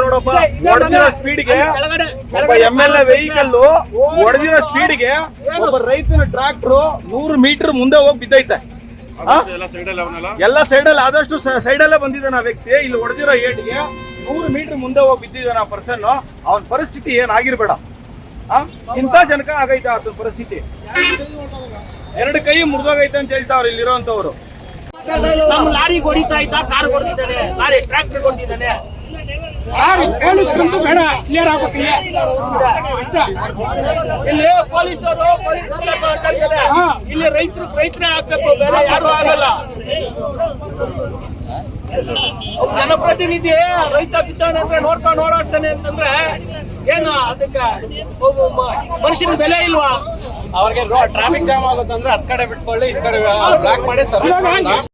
ನೋಡಪ್ಪ ಹೊಡೆದಿರೋ ಸ್ಪೀಡ್ಗೆ ಒಬ್ಬ ಎಂ ಎಲ್ ಎ ವೆಹಿಕಲ್ ಹೊಡೆದಿರೋ ಸ್ಪೀಡ್ಗೆ ಒಬ್ಬ ರೈತನ ಟ್ರಾಕ್ಟರ್ ನೂರು ಮೀಟರ್ ಮುಂದೆ ಹೋಗಿ ಬಿದ್ದೈತೆ. ಎಲ್ಲಾ ಸೈಡಲ್ಲಿ ಆದಷ್ಟು ಸೈಡಲ್ಲೇ ಬಂದಿದ್ದಾನ ಆ ವ್ಯಕ್ತಿ. ಇಲ್ಲಿ ಹೊಡೆದಿರೋ ಏಟ್ಗೆ ನೂರು ಮೀಟರ್ ಮುಂದೆ ಹೋಗಿ ಬಿದ್ದಿದ್ದಾನ ಆ ಪರ್ಸನ್ ಅವನ ಪರಿಸ್ಥಿತಿ ಏನಾಗಿರ್ಬೇಡ? ಇಂಥ ಜನಕ ಆಗೈತೆ ಆ ಪರಿಸ್ಥಿತಿ. ಎರಡು ಕೈ ಮುರಿದೋಗೈತೆ ಅಂತ ಹೇಳ್ತಾವ್ರು ಇಲ್ಲಿರೋಂಥವ್ರು ನಮ್ಮ ಲಾರಿ ಹೊಡಿತಾ ಇದ್ದ ಕಾರ್ ಹೊಡೆದಿದ್ದಾನೆ ಲಾರಿ ಟ್ರ್ಯಾಕ್ಟರ್ ಹೊಡೆದಿದ್ದಾನೆ. ಕೇಳಿಸ್ಕೊಂಡು ಬೇಡ ಕ್ಲಿಯರ್ ಆಗುತ್ತೆ ಇಲ್ಲಿ ಪೊಲೀಸರು ಇಲ್ಲಿ ರೈತರು ರೈತರೇ ಆಗ್ಬೇಕು ಬೇರೆ ಯಾರು ಆಗಲ್ಲ. ಜನಪ್ರತಿನಿಧಿ ರೈತ ಬಿದ್ದಾನೆ ಅಂದ್ರೆ ನೋಡ್ಕೊಂಡು ಓಡಾಡ್ತಾನೆ ಅಂತಂದ್ರೆ ಏನು ಅದಕ್ಕೆ ಮನುಷ್ಯನ ಬೆಲೆ ಇಲ್ವಾ? ಅವ್ರಿಗೆ ಟ್ರಾಫಿಕ್ ಜಾಮ್ ಆಗುತ್ತಂದ್ರೆ ಹತ್ ಕಡೆ ಬಿಟ್ಕೊಳ್ಳಿ ಈ ಕಡೆ ಬ್ಲಾಕ್ ಮಾಡಿ ಸರ್ವಿಸ್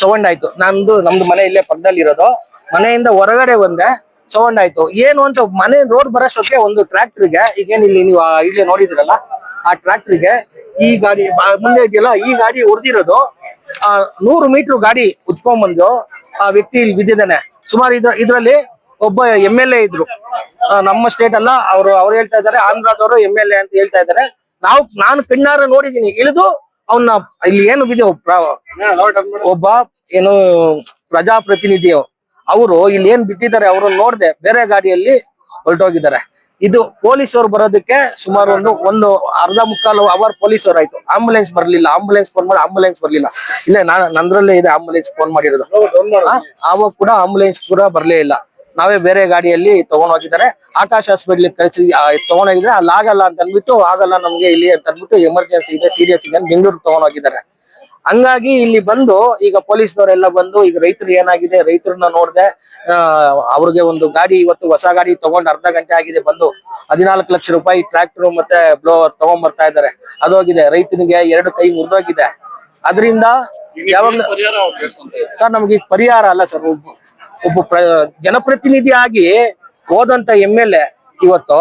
ಸೌಂಡ್ ಆಯ್ತು. ನಂದು, ನಮ್ದು ಮನೆ ಇಲ್ಲೇ ಪಕ್ಕದಲ್ಲಿ ಇರೋದು ಮನೆಯಿಂದ ಹೊರಗಡೆ ಬಂದೆ ಸೌಂಡ್ ಆಯ್ತು. ಏನು ಅಂತ ಮನೆ ರೋಡ್ ಬರೋಷ್ಟೊತ್ತಿಗೆ ಒಂದು ಟ್ರ್ಯಾಕ್ಟ್ರಿಗೆ ಈಗೇನ್ ಇಲ್ಲಿ ನೀವು ಇಲ್ಲೇ ನೋಡಿದ್ರಲ್ಲ, ಆ ಟ್ರ್ಯಾಕ್ಟ್ರಿಗೆ ಈ ಗಾಡಿ ಮುಂದೆ ಇದೆಯಲ್ಲ, ಈ ಗಾಡಿ ಹೊಡೆದಿರೋದು ನೂರು ಮೀಟರ್ ಗಾಡಿ ಉಚ್ಕೊಂಡ್ಬಂದು ಆ ವ್ಯಕ್ತಿ ಇಲ್ಲಿ ಬಿದ್ದಿದ್ದಾನೆ. ಸುಮಾರು ಇದ್ರ ಇದ್ರಲ್ಲಿ ಒಬ್ಬ ಎಂ ಎಲ್ ಎ ಇದ್ರು. ನಮ್ಮ ಸ್ಟೇಟ್ ಅಲ್ಲ, ಅವರು ಅವ್ರು ಹೇಳ್ತಾ ಇದ್ದಾರೆ, ಆಂಧ್ರದವರು ಎಂ ಎಲ್ ಎ ಅಂತ ಹೇಳ್ತಾ ಇದ್ದಾರೆ. ನಾವು ನಾನು ಕಣ್ಣಾರ ನೋಡಿದೀನಿ ಇಳಿದು ಅವನ್ನ ಇಲ್ಲಿ ಏನು ಬಿದ್ದ ಒಬ್ಬ ಏನು ಪ್ರಜಾಪ್ರತಿನಿಧಿಯು. ಅವರು ಇಲ್ಲಿ ಏನ್ ಬಿದ್ದಿದ್ದಾರೆ, ಅವ್ರನ್ನ ನೋಡ್ದೆ, ಬೇರೆ ಗಾಡಿಯಲ್ಲಿ ಹೊರಟೋಗಿದ್ದಾರೆ. ಇದು ಪೊಲೀಸರು ಬರೋದಕ್ಕೆ ಸುಮಾರು ಒಂದು ಒಂದು ಅರ್ಧ ಮುಕ್ಕಾಲು ಅವರ್ ಪೊಲೀಸರು ಆಯ್ತು. ಆಂಬುಲೆನ್ಸ್ ಬರ್ಲಿಲ್ಲ ಆಂಬುಲೆನ್ಸ್ ಫೋನ್ ಮಾಡಿ ಆಂಬುಲೆನ್ಸ್ ಬರ್ಲಿಲ್ಲ. ಇಲ್ಲೇ ನಾನು ನಂದ್ರಲ್ಲೇ ಇದೆ ಆಂಬುಲೆನ್ಸ್ ಫೋನ್ ಮಾಡಿರೋದು. ಆವಾಗ ಕೂಡ ಆಂಬುಲೆನ್ಸ್ ಕೂಡ ಬರ್ಲೇ ಇಲ್ಲ. ನಾವೇ ಬೇರೆ ಗಾಡಿಯಲ್ಲಿ ತಗೊಂಡ್ ಹೋಗಿದ್ದಾರೆ. ಆಕಾಶ್ ಹಾಸ್ಪಿಟ್ಲ್ ಕಳಿಸಿ ತಗೊಂಡೋಗಿದ್ರೆ ಅಲ್ಲಿ ಆಗಲ್ಲ ಅಂತ ಅಂದ್ಬಿಟ್ಟು ಆಗಲ್ಲ ನಮ್ಗೆ ಇಲ್ಲಿ ಅಂತ ಅಂದ್ಬಿಟ್ಟು ಎಮರ್ಜೆನ್ಸಿ ಇದೆ ಸೀರಿಯಸ್ ಇದೆ ಬೆಂಗಳೂರು ತಗೊಂಡ್ ಹೋಗಿದ್ದಾರೆ. ಹಂಗಾಗಿ ಇಲ್ಲಿ ಬಂದು ಈಗ ಪೊಲೀಸ್ನವರೆಲ್ಲ ಬಂದು ಈಗ ರೈತರು ಏನಾಗಿದೆ ರೈತರನ್ನ ನೋಡ್ದೆ ಅವ್ರಿಗೆ ಒಂದು ಗಾಡಿ ಇವತ್ತು ಹೊಸ ಗಾಡಿ ತಗೊಂಡ್ ಅರ್ಧ ಗಂಟೆ ಆಗಿದೆ ಬಂದು. ಹದಿನಾಲ್ಕು ಲಕ್ಷ ರೂಪಾಯಿ ಟ್ರಾಕ್ಟರ್ ಮತ್ತೆ ಬ್ಲೋವರ್ ತಗೊಂಡ್ ಬರ್ತಾ ಇದ್ದಾರೆ. ಅದೋಗಿದೆ ರೈತನಿಗೆ ಎರಡು ಕೈ ಮುರಿದೋಗಿದೆ. ಅದರಿಂದ ಯಾವಾಗ್ಲೂ ಸರ್ ನಮ್ಗೆ ಈಗ ಪರಿಹಾರ ಅಲ್ಲ ಸರ್ ಒಬ್ಬ ಒಬ್ಬ ಪ್ರ ಜನಪ್ರತಿನಿಧಿ ಆಗಿ ಹೋದಂತ ಎಂ ಎಲ್ ಎ ಇವತ್ತು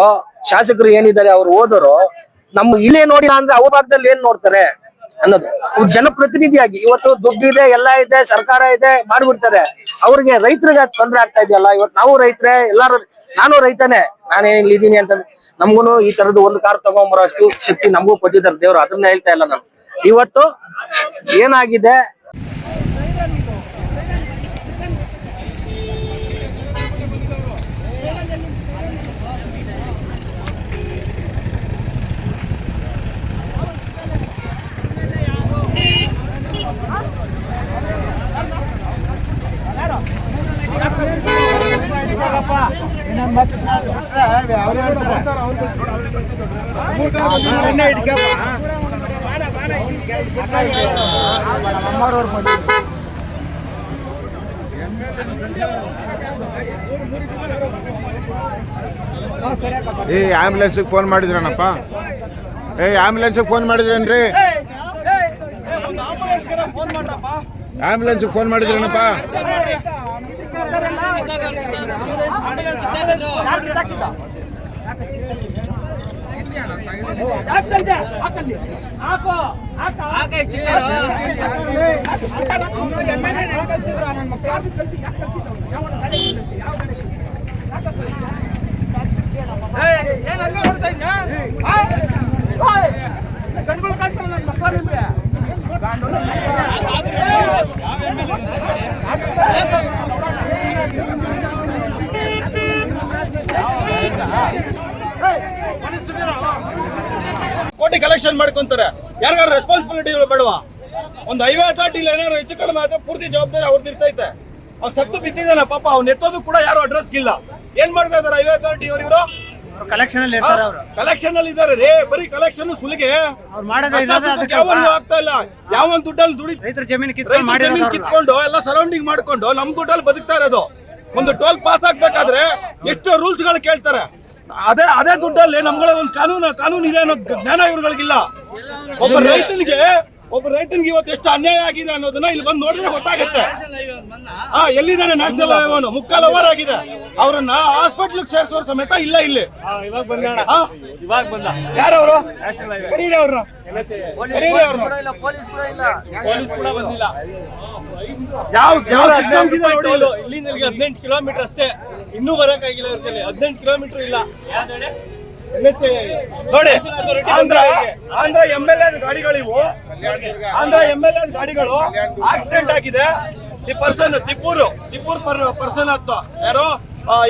ಶಾಸಕರು ಏನಿದ್ದಾರೆ ಅವ್ರು ಹೋದರು ನಮ್ಮ ಇಲ್ಲೇ ನೋಡಿಲ್ಲ ಅಂದ್ರೆ ಅವ್ರ ಭಾಗದಲ್ಲಿ ಏನ್ ನೋಡ್ತಾರೆ? ಅನ್ನೋದು. ಜನಪ್ರತಿನಿಧಿಯಾಗಿ ಇವತ್ತು ದುಡ್ಡು ಇದೆ, ಎಲ್ಲ ಇದೆ, ಸರ್ಕಾರ ಇದೆ, ಮಾಡ್ಬಿಡ್ತಾರೆ. ಅವ್ರಿಗೆ ರೈತರಿಗೆ ತೊಂದರೆ ಆಗ್ತಾ ಇದೆಯಲ್ಲ? ಇವತ್ತು ನಾವು ರೈತರೇ, ಎಲ್ಲಾರು, ನಾನು ರೈತನೇ ನಾನೇ ಇಲ್ಲಿದ್ದೀನಿ ಅಂತ ನಮ್ಗೂನು ಈ ತರದ್ದು ಒಂದು ಕಾರ್ ತಗೊಂಬರೋ ಅಷ್ಟು ಶಕ್ತಿ ನಮಗೂ ಕೊಟ್ಟಿದ್ದಾರೆ ದೇವ್ರು. ಅದನ್ನ ಹೇಳ್ತಾ ಇಲ್ಲ ನಾನು. ಇವತ್ತು ಏನಾಗಿದೆ? ಏ ಆಂಬುಲೆನ್ಸಿಗೆ ಫೋನ್ ಮಾಡಿದ್ರನಪ್ಪ ಏ ಆಂಬುಲೆನ್ಸಿಗೆ ಫೋನ್ ಮಾಡಿದ್ರೇನ್ರಿ ಆಂಬುಲೆನ್ಸಿಗೆ ಫೋನ್ ಮಾಡಿದ್ರೇನಪ್ಪ ಕಣ್ಗಳು ಕಾಣಿಸ್ತಾನೆ ನನ್ನ ಮಕ್ಕಳು ನಿಮಗೆ ಕಲೆಕ್ಷನ್ ಮಾಡ್ಕೊಂತಾರೆ. ಯಾರಿಗಾರು ರೆಸ್ಪಾನ್ಸಿಬಿಲಿಟಿ ಬೇಡವಾ? ಒಂದು ಹೈವೇ ಅಥಾರಿಟಿ ಏನಾದ್ರು ಹೆಚ್ಚು ಕಡಿಮೆ ಆದ್ರೆ ಪೂರ್ತಿ ಜವಾಬ್ದಾರಿ ಅವ್ರದ್ದು ಇರ್ತೈತೆ. ಅವ್ನು ಸತ್ತು ಬಿದ್ದಿದ್ದಾನೆ ಪಾಪ ಅವ್ನು ಎತ್ತೋದು ಕೂಡ ಯಾರು ಅಡ್ರೆಸ್ ಇಲ್ಲ ಏನ್ ಮಾಡ್ತಾ ಇದಾರೆ ಹೈವೇ ಅಥಾರಿಟಿ ಇವರು ಇವರು? ಕಲೆಕ್ಷನ್ ಅಲ್ಲಿ ಇರ್ತಾರೆ ಅವರು. ಕಲೆಕ್ಷನ್ ಅಲ್ಲಿ ಇದಾರೆ ರೇ. ಬರೀ ಕಲೆಕ್ಷನ್ ಸುಲಿಗೆ. ಅವ್ರು ಮಾಡೋದೇ ಯಾವನು ಆಗ್ತಾ ಇಲ್ಲ. ಯಾವನ್ ದುಡ್ಡಲ್ಲಿ ದುಡಿ ರೈತರ ಜಮೀನು ಕಿತ್ಕೊಂಡು ಮಾಡಿ ಜಮೀನ್ ಅವ್ರು. ಕಿತ್ಕೊಂಡು ಎಲ್ಲ ಸರೌಂಡಿಂಗ್ ಮಾಡ್ಕೊಂಡು ನಮ್ ದುಡ್ಡಲ್ಲಿ ಬದುಕ್ತಾ ಇರೋದು. ಒಂದು ಟೋಲ್ ಪಾಸ್ ಆಗ್ಬೇಕಾದ್ರೆ ಎಷ್ಟು ರೂಲ್ಸ್ಗಳು ಕೇಳ್ತಾರೆ. ಅದೇ ಅದೇ ದುಡ್ಡಲ್ಲಿ ನಮ್ಗಳ ಒಂದು ಕಾನೂನು ಕಾನೂನು ಇದೆ ಅನ್ನೋ ಜ್ಞಾನ ಇವ್ರುಗಳಿಗಿಲ್ಲ. ಒಬ್ಬ ರೈತನಿಗೆ ಒಬ್ಬ ರೈತನಿಗೆ ಇವತ್ತು ಎಷ್ಟು ಅನ್ಯಾಯ ಆಗಿದೆ ಅನ್ನೋದನ್ನ ಇಲ್ಲಿ ಬಂದು ನೋಡಿದ್ರೆ ಗೊತ್ತಾಗುತ್ತೆ. ಹಾ ಎಲ್ಲಿದ್ದಾನೆ ನ್ಯಾಷನಲ್ ಹೈವೇನು ಮುಕ್ಕಾಲ್ ಅವರ್ ಆಗಿದೆ. ಅವ್ರನ್ನ ಹಾಸ್ಪಿಟ್ಲ್ ಸೇರಿಸೋರ್ ಸಮೇತ ಇಲ್ಲ ಇಲ್ಲಿ. ಇವಾಗ ಬಂದ ಹಾ? ಇವಾಗ ಬಂದ. ಯಾರವರು? ಯಾವ ಯಾವ ಹದಿನೆಂಟು ಕಿಲೋಮೀಟರ್ ಅಷ್ಟೇ. ಇನ್ನೂ ಬರಕಾಗಿಲ್ಲ ಇರ್ತದೆ ಹದಿನೆಂಟು ಕಿಲೋಮೀಟರ್ ಇಲ್ಲ. ನೋಡಿ Andhra Andhra M L A ಗಾಡಿಗಳಿವು. Andhra M L A ಗಾಡಿಗಳು ಆಕ್ಸಿಡೆಂಟ್ ಆಗಿದೆ. ಈ ಪರ್ಸನ್ ತಿಪ್ಪೂರು ತಿಪ್ಪೂರ್ ಪರ್ಸನ್ ಹತ್ತು ಯಾರು?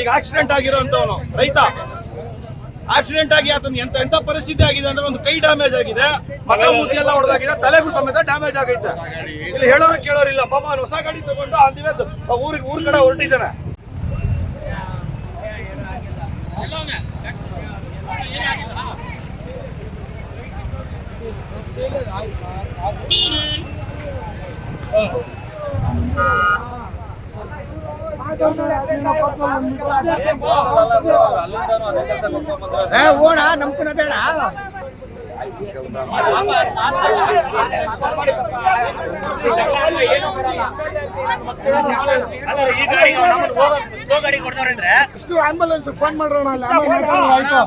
ಈಗ ಆಕ್ಸಿಡೆಂಟ್ ಆಗಿರೋಂಥವನು. ರೈತ. ಆಕ್ಸಿಡೆಂಟ್ ಆಗಿ ಆತನ ಎಂತ ಎಂತ ಪರಿಸ್ಥಿತಿ ಆಗಿದೆ ಅಂದ್ರೆ ಒಂದು ಕೈ ಡ್ಯಾಮೇಜ್ ಆಗಿದೆ. ಮಗ ಮೂತಿ ಎಲ್ಲ ಹೊಡೆದಾಗಿದೆ ತಲೆಗೂ ಸಮೇತ ಡ್ಯಾಮೇಜ್ ಆಗೈತೆ. ಇಲ್ಲಿ ಹೇಳೋರು ಕೇಳೋರಿಲ್ಲ ಪಾಪ ಹೊಸ ಗಾಡಿ ತಗೊಂಡು ಅಂದಿವೆ ಊರಿಗೆ ಊರ್ ಕಡೆ ಹೊರಟಿದ್ದಾನೆ. ಓಣ ನಮ್ಕುನ ಬೇಡ ಇಷ್ಟು ಆಂಬುಲೆನ್ಸ್ ಫೋನ್ ಮಾಡೋಣ ಆಯ್ತು.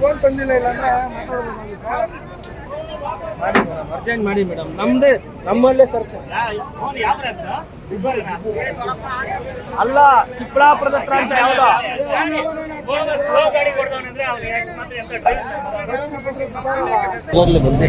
ಫೋನ್ ತಂದಿಲ್ಲ ಇಲ್ಲಾಂದ್ರೆ ಅರ್ಜೆಂಟ್ ಮಾಡಿ ಮೇಡಮ್ ನಮ್ದೇ ನಮ್ಮಲ್ಲೇ ಸರ್ಕಾರ ಅಲ್ಲ ಚಿಕ್ಕಬಳ್ಳಾಪುರದ ಹತ್ರ ಅಂತ ಯಾವ್ದು. ಬಂದೆ.